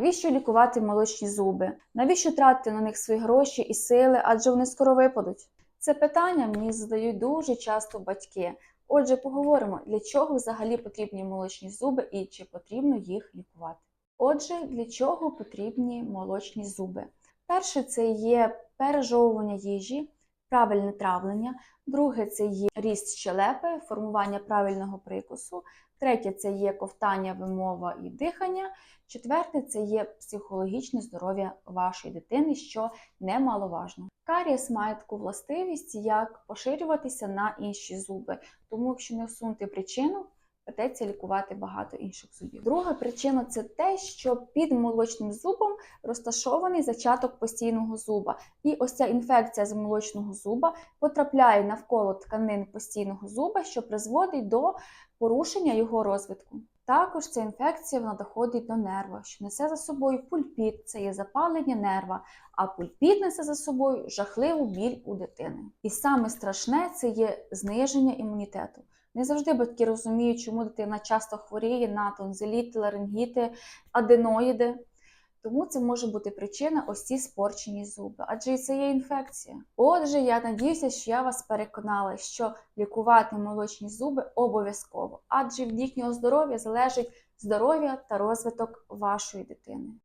Навіщо лікувати молочні зуби? Навіщо тратити на них свої гроші і сили, адже вони скоро випадуть? Це питання мені задають дуже часто батьки. Отже, поговоримо, для чого взагалі потрібні молочні зуби і чи потрібно їх лікувати. Отже, для чого потрібні молочні зуби? Перше, це є пережовування їжі, правильне травлення. Друге, це є ріст щелепи, формування правильного прикусу. Третє це є ковтання, вимова і дихання. Четверте це є психологічне здоров'я вашої дитини, що немаловажно. Карієс має таку властивість, як поширюватися на інші зуби. Тому, якщо не усунути причину, придеться лікувати багато інших зубів. Друга причина це те, що під молочним зубом розташований зачаток постійного зуба. І ось ця інфекція з молочного зуба потрапляє навколо тканин постійного зуба, що призводить до порушення його розвитку. Також ця інфекція вона доходить до нерва, що несе за собою пульпіт, це є запалення нерва, а пульпіт несе за собою жахливу біль у дитини. І саме страшне це є зниження імунітету. Не завжди батьки розуміють, чому дитина часто хворіє на тонзиліти, ларингіти, аденоїди. Тому це може бути причина ось ці спорчені зуби, адже і це є інфекція. Отже, я надіюся, що я вас переконала, що лікувати молочні зуби обов'язково, адже від їхнього здоров'я залежить здоров'я та розвиток вашої дитини.